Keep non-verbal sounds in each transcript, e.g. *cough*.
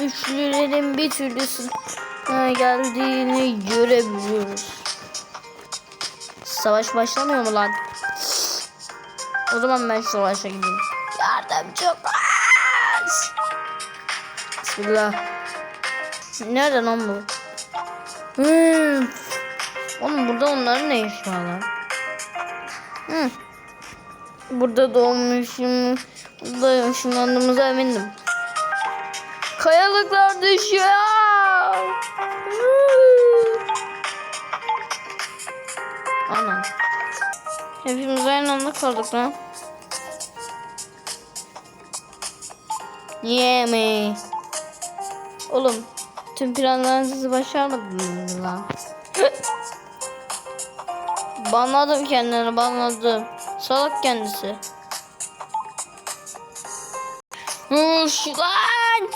üçlülerin bir türlüsü geldiğini görebiliyoruz. Savaş başlamıyor mu lan? O zaman ben savaşa gideyim. Yardımcı koş. Bismillah. Nerede lan bu? Hmm. Oğlum burada onların ne işi var lan? Hmm. Burada doğmuşum. Burada ışınlandığımıza emindim. Kayalıklar düşüyor. Ana. Hepimiz aynı anda kaldık lan. Niye mi? Oğlum tüm planlarınızı başarmadınız mı lan? banladım kendini banladım. Salak kendisi. Huş lan!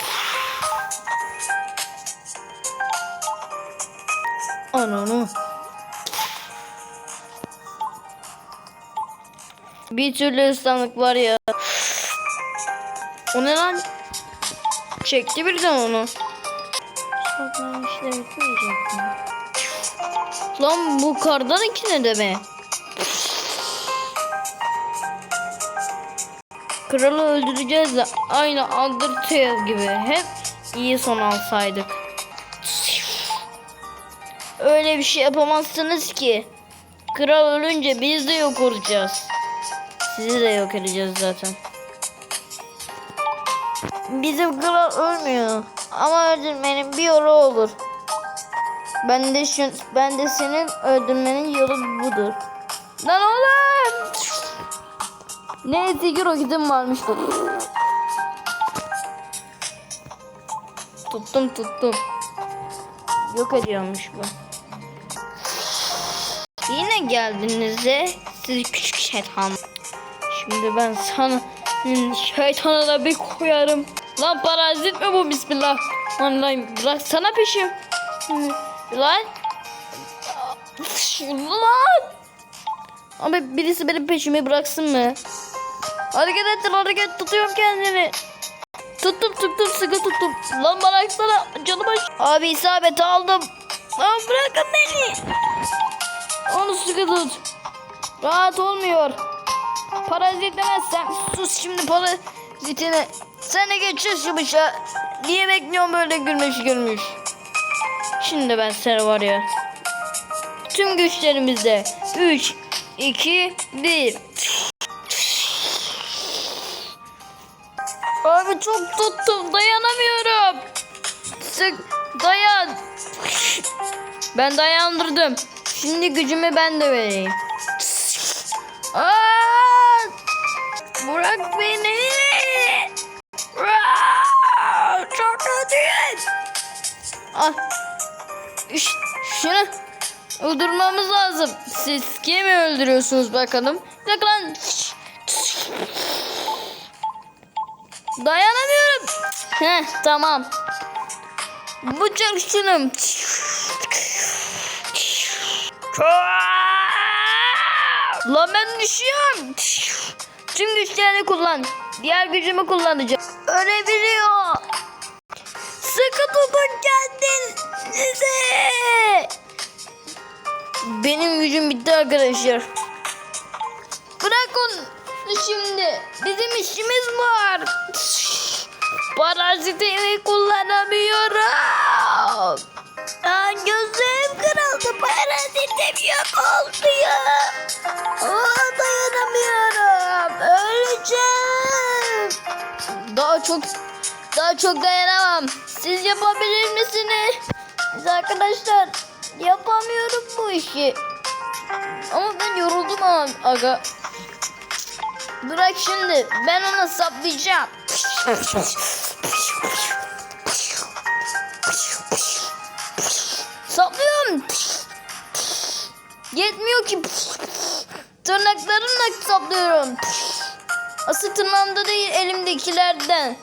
Ananı. Bir türlü ıslanlık var ya. O ne lan? Çekti birden onu. Lan bu kardan iki ne deme? Kralı öldüreceğiz de aynı Undertale gibi hep iyi son alsaydık. Öyle bir şey yapamazsınız ki. Kral ölünce biz de yok olacağız. Sizi de yok edeceğiz zaten. Bizim kral ölmüyor. Ama öldürmenin bir yolu olur. Ben de şu, ben de senin öldürmenin yolu budur. Lan oğlum! Neyse ki roketim varmış. tuttum tuttum. Yok ediyormuş bu. Yine geldiniz de siz küçük şeytan. Şimdi ben sana şeytanına bir koyarım. Lan parazit mi bu bismillah? Lan lan bırak sana peşim. Lan. Lan. Abi birisi benim peşimi bıraksın mı? Hareket ettir hareket tutuyorum kendini. Tuttum tuttum sıkı tuttum. Lan bıraksana canım aç. Abi isabet aldım. Lan bırakın beni. Onu sıkı tut. Rahat olmuyor. Parazitlemezsem sus şimdi parazitine. Sen de geçiş yumuşa. Niye bekliyorsun böyle gülmüş gülmüş. Şimdi ben seni var ya. Tüm güçlerimizde. 3, 2, 1. Abi çok tuttum dayanamıyorum. Sık dayan. Ben dayandırdım. Şimdi gücümü ben de vereyim. Aa! Bırak beni. Çok kötüyüm. Ah. Üş, şunu öldürmemiz lazım. Siz kimi öldürüyorsunuz bakalım? Bak lan. Dayanamıyorum. Heh tamam. Bu çok şunum. Lan ben düşüyorum. Tüm güçlerini kullan. Diğer gücümü kullanacağım. Ölebiliyor. Sıkı tutun kendinizi. Benim gücüm bitti arkadaşlar. Onu şimdi. Bizim işimiz var. Parazitimi kullanamıyorum. Aa, gözüm kırıldı. Parazitim yok oldu ya. Aa, dayanamıyorum. Öleceğim. Daha çok daha çok dayanamam. Siz yapabilir misiniz? Biz arkadaşlar yapamıyorum bu işi. Ama ben yoruldum aga. Bırak şimdi ben onu saplayacağım. Saplıyorum. Yetmiyor ki. Tırnaklarımla saplıyorum. Asıl tırnağımda değil elimdekilerden.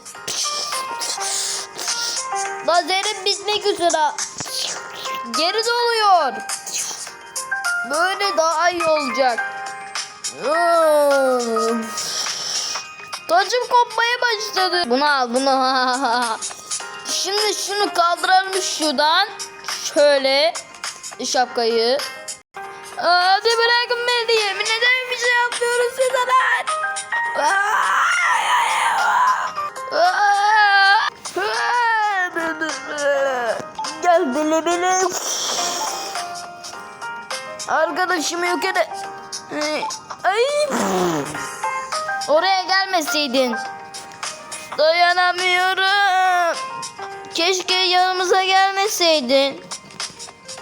Lazerim bitmek üzere. Geri doluyor. Böyle daha iyi olacak. Tacım kopmaya başladı. Bunu al bunu. *laughs* Şimdi şunu kaldıralım şuradan. Şöyle şapkayı. Hadi bırakın beni. Yemin ederim bir şey yapmıyoruz size ben. Gel bile bile. Arkadaşımı yok ede. Ay. Oraya gelmeseydin. Dayanamıyorum. Keşke yanımıza gelmeseydin.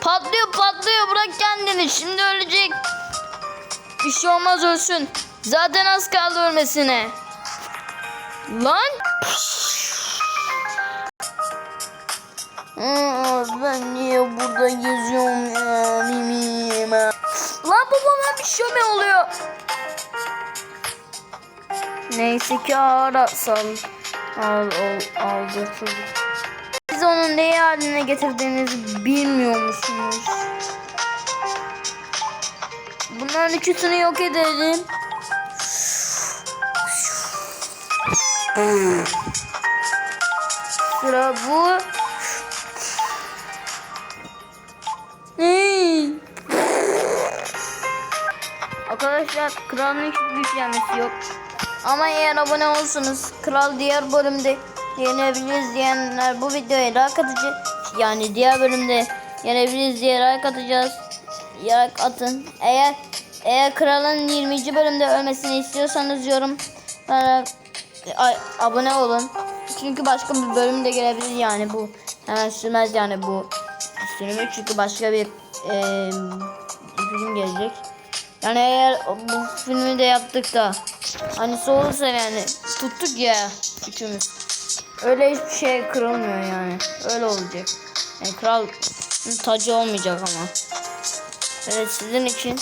Patlıyor patlıyor bırak kendini şimdi ölecek. Bir şey olmaz ölsün. Zaten az kaldı ölmesine. Lan. Ben niye burada geziyorum ya mimim. Lan babama bir mi oluyor? Neyse ki ara. Al, al, aldı. Siz onun neyi haline getirdiğinizi bilmiyor musunuz? Bunların ikisini yok edelim. Sıra bu. Arkadaşlar kralın hiçbir güçlenmesi yok. Ama eğer abone olursanız kral diğer bölümde yenebiliriz diyenler bu videoya like atıcı yani diğer bölümde yenebiliriz diye like atacağız. Like atın. Eğer eğer kralın 20. bölümde ölmesini istiyorsanız yorum bana ay, abone olun. Çünkü başka bir bölüm de gelebilir yani bu. Hemen sürmez yani bu sürümü çünkü başka bir eee film gelecek. Yani eğer bu filmi de yaptık da hani olursa yani tuttuk ya üçümüz. Öyle hiçbir şey kırılmıyor yani. Öyle olacak. Yani kral tacı olmayacak ama. Evet sizin için.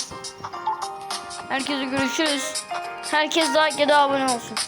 Herkese görüşürüz. Herkes like abone olsun.